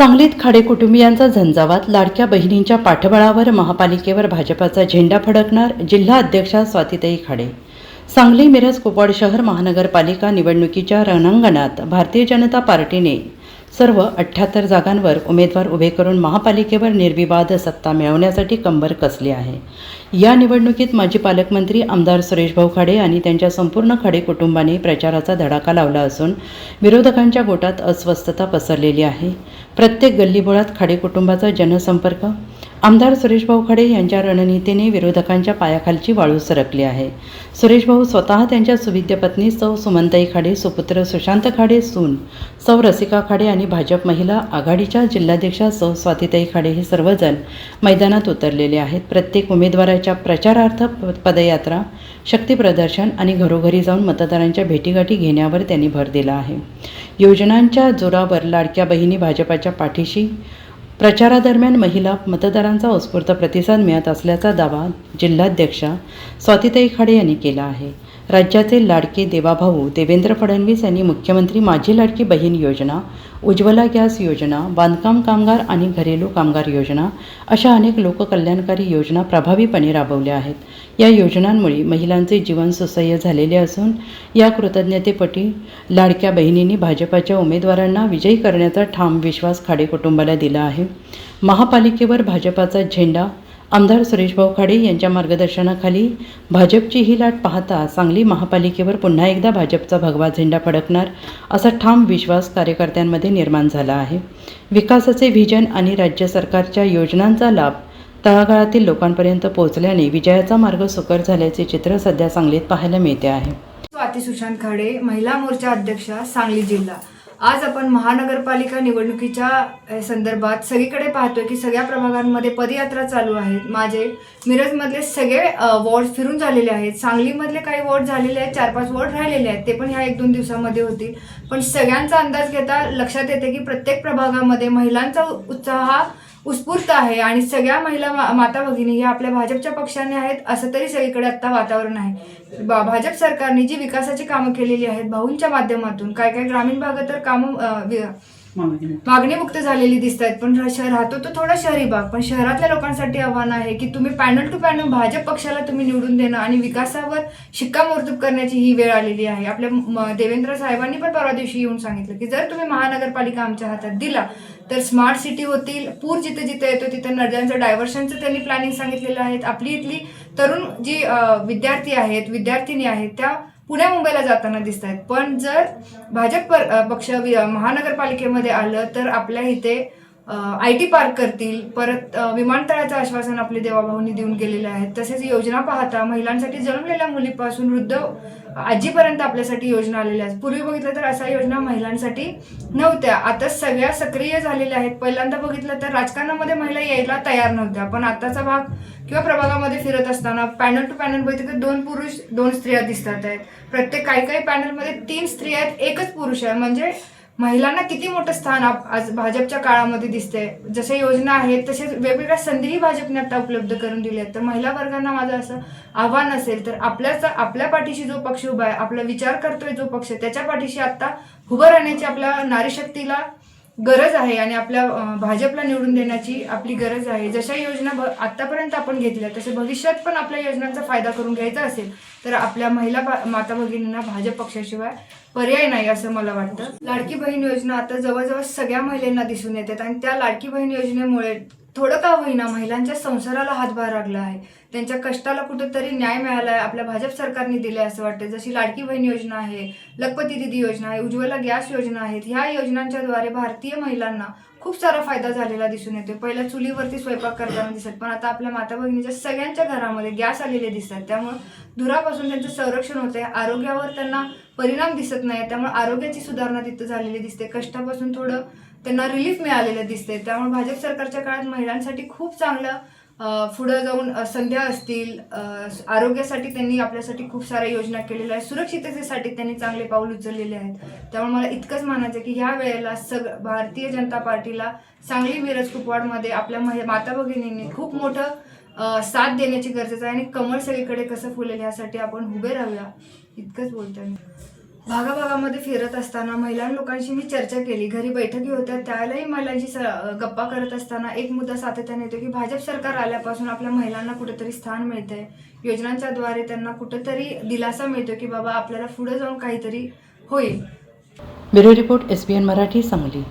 सांगलीत खाडे कुटुंबियांचा झंझावात लाडक्या बहिणींच्या पाठबळावर महापालिकेवर भाजपाचा झेंडा फडकणार जिल्हा अध्यक्षा स्वातीताई खाडे. सांगली मिरज कुपवाड शहर महानगरपालिका निवडणुकीच्या रणांगणात भारतीय जनता पार्टीने सर्व अठ्ठ्याहत्तर जागांवर उमेदवार उभे करून महापालिकेवर निर्विवाद सत्ता मिळवण्यासाठी कंबर कसली आहे? या निवडणुकीत माजी पालकमंत्री आमदार सुरेशभाऊ खाडे आणि त्यांच्या संपूर्ण खाडे कुटुंबाने प्रचाराचा धडाका लावला असून विरोधकांच्या गोटात अस्वस्थता पसरलेली आहे. प्रत्येक गल्लीबोळात खाडे कुटुंबाचा जनसंपर्क आमदार सुरेशभाऊ खाडे यांच्या रणनीतीने विरोधकांच्या पायाखालची वाळू सरकली आहे. सुरेशभाऊ स्वतः त्यांच्या सुविद्य पत्नी सौ सुमनताई खाडे सुपुत्र सुशांत खाडे सून सौ रसिका खाडे आणि भाजप महिला आघाडीच्या जिल्हाध्यक्षा सौ स्वातीताई खाडे हे सर्वजण मैदानात उतरलेले आहेत. प्रत्येक उमेदवाराच्या प्रचारार्थ पदयात्रा शक्तीप्रदर्शन आणि घरोघरी जाऊन मतदारांच्या भेटीगाठी घेण्यावर त्यांनी भर दिला आहे. योजनांच्या जोरावर लाडक्या बहिणी भाजपाच्या पाठीशी प्रचारादरम्यान महिला मतदारांचा उत्स्फूर्त प्रतिसाद मिळत असल्याचा दावा जिल्हाध्यक्षा स्वातीताई खाडे यांनी केला आहे. राज्याचे लाडके देवाभाऊ देवेंद्र फडणवीस यांनी मुख्यमंत्री माझी लाडकी बहीण योजना उज्ज्वला गॅस योजना बांधकाम कामगार आणि घरेलू कामगार योजना अशा अनेक लोककल्याणकारी योजना प्रभावीपणे राबवल्या आहेत. या योजनांमुळे महिलांचे जीवन सुसह्य झालेले असून या कृतज्ञतेपटी लाडक्या बहिणींनी भाजपाच्या उमेदवारांना विजयी करण्याचा ठाम विश्वास खाडे कुटुंबाला दिला आहे. महापालिकेवर भाजपाचा झेंडा आमदार सुरेशभाऊ खाडे यांच्या मार्गदर्शनाखाली भाजपची ही लाट पाहता सांगली महापालिकेवर पुन्हा एकदा भाजपचा भगवा झेंडा फडकणार असा ठाम विश्वास कार्यकर्त्यांमध्ये निर्माण झाला आहे. विकासाचे व्हिजन आणि राज्य सरकारच्या योजनांचा लाभ तळागाळातील लोकांपर्यंत पोहोचल्याने विजयाचा मार्ग सुकर झाल्याचे चित्र सध्या सांगलीत पाहायला मिळते आहे. स्वाती सुशांत खाडे महिला मोर्चा अध्यक्षा सांगली जिल्हा. आज आपण महानगरपालिका निवडणुकीच्या संदर्भात सगळीकडे पाहतोय की सगळ्या प्रभागांमध्ये पदयात्रा चालू आहेत. माझे मिरजमधले सगळे वॉर्ड फिरून झालेले आहेत. सांगलीमधले काही वॉर्ड झालेले आहेत. चार पाच वॉर्ड राहिलेले आहेत. ते पण ह्या एक दोन दिवसामध्ये होतील पण सगळ्यांचा अंदाज घेता लक्षात येते की प्रत्येक प्रभागामध्ये महिलांचा उत्साह हा उत्स्फूर्त आहे आणि सगळ्या महिला मा- माता भगिनी ह्या आपल्या भाजपच्या पक्षाने आहेत असं तरी सगळीकडे आता वातावरण आहे. भाजप सरकारने जी विकासाची कामं केलेली आहेत भाऊंच्या माध्यमातून काय काय ग्रामीण भागात तर कामं अं, मागणीमुक्त झालेली दिसत आहेत पण शहर राहतो तो थोडा शहरी भाग पण शहरातल्या लोकांसाठी आव्हान आहे की तुम्ही पॅनल टू पॅनल भाजप पक्षाला तुम्ही निवडून देणं आणि विकासावर शिक्कामोर्तब करण्याची ही वेळ आलेली आहे. आपल्या देवेंद्र साहेबांनी पण परवा दिवशी येऊन सांगितलं की जर तुम्ही महानगरपालिका आमच्या हातात दिला तर स्मार्ट सिटी होतील पूर जिथे जिथे येतो तिथे नद्यांचं डायव्हर्शनचं त्यांनी प्लॅनिंग सांगितलेलं आहे. आपली इथली तरुण जी विद्यार्थी आहेत विद्यार्थिनी आहेत त्या पुण्या मुंबईला जाताना दिसत आहेत पण जर भाजप पर- पक्ष महानगरपालिकेमध्ये आलं तर आपल्या इथे आय टी पार्क करतील परत विमानतळाचं आश्वासन आपले देवाभाऊंनी देऊन गेलेले आहेत. तसेच योजना पाहता महिलांसाठी जन्मलेल्या मुलीपासून वृद्ध आजीपर्यंत आपल्यासाठी योजना आलेल्या आहेत. पूर्वी बघितलं तर अशा योजना महिलांसाठी नव्हत्या. आता सगळ्या सक्रिय झालेल्या आहेत. पहिल्यांदा बघितलं तर राजकारणामध्ये महिला यायला तयार नव्हत्या. पण आताचा भाग किंवा प्रभागामध्ये फिरत असताना पॅनल टू पॅनल बघितलं तर दोन पुरुष दोन स्त्रिया दिसतात आहेत. प्रत्येक काही काही पॅनलमध्ये तीन स्त्रिया आहेत एकच पुरुष आहे. म्हणजे महिलांना किती मोठं स्थान आप- आज भाजपच्या काळामध्ये दिसतंय. जसे योजना आहेत तसेच वेगवेगळ्या संधीही भाजपने आता उपलब्ध करून दिल्या आहेत तर महिला वर्गांना माझं असं आव्हान असेल तर आपल्याच आपल्या पाठीशी जो पक्ष उभा आहे आपला विचार करतोय जो पक्ष त्याच्या पाठीशी आता उभं राहण्याची आपल्या नारीशक्तीला गरज आहे आणि आपल्या भाजपला निवडून देण्याची आपली गरज आहे. जशा योजना भ आत्तापर्यंत आपण घेतल्या तसे भविष्यात पण आपल्या योजनांचा फायदा करून घ्यायचा असेल तर आपल्या महिला माता भगिनींना भाजप पक्षाशिवाय पर्याय नाही असं मला वाटतं. लाडकी बहीण योजना आता जवळजवळ सगळ्या महिलांना दिसून येतात आणि त्या लाडकी बहीण योजनेमुळे थोडं का होईना महिलांच्या संसाराला हातभार लागला आहे. त्यांच्या कष्टाला कुठेतरी न्याय मिळाला आहे. आपल्या भाजप सरकारने दिले असं वाटतं जशी लाडकी बहीण योजना आहे लखपती दिदी योजना आहे उज्ज्वला गॅस योजना आहेत ह्या योजनांच्या द्वारे भारतीय महिलांना खूप सारा फायदा झालेला दिसून येतो पहिल्या चुलीवरती स्वयंपाक करताना दिसत पण आता आपल्या माता भगिनीच्या सगळ्यांच्या घरामध्ये गॅस आलेले दिसतात. त्यामुळे धुरापासून त्यांचं संरक्षण होते आरोग्यावर त्यांना परिणाम दिसत नाही त्यामुळे आरोग्याची सुधारणा तिथं झालेली दिसते. कष्टापासून थोडं त्यांना रिलीफ मिळालेलं दिसते त्यामुळे भाजप सरकारच्या काळात महिलांसाठी खूप चांगलं पुढं जाऊन संध्या असतील आरोग्यासाठी त्यांनी आपल्यासाठी खूप साऱ्या योजना केलेल्या आहेत. सुरक्षिततेसाठी त्यांनी चांगले पाऊल उचललेले आहेत. त्यामुळे मला इतकंच मानायचं आहे की ह्या वेळेला सग भारतीय जनता पार्टीला सांगली मिरज कुपवाडमध्ये आपल्या महि माता भगिनींनी खूप मोठं साथ देण्याची गरजेचं आहे आणि कमळ सगळीकडे कसं फुलेल ह्यासाठी आपण उभे राहूया. इतकंच बोलतोय मी. भागाभागामध्ये फिरत असताना महिला लोकांशी मी चर्चा केली. घरी बैठकी होत्या. त्यावेळेलाही महिलांशी स गप्पा करत असताना एक मुद्दा सातत्याने येतो की भाजप सरकार आल्यापासून आपल्या महिलांना कुठेतरी स्थान मिळतंय. योजनांच्या द्वारे त्यांना कुठेतरी दिलासा मिळतो की बाबा आपल्याला पुढे जाऊन काहीतरी होईल. Bureau report S B N Marathi Sangli.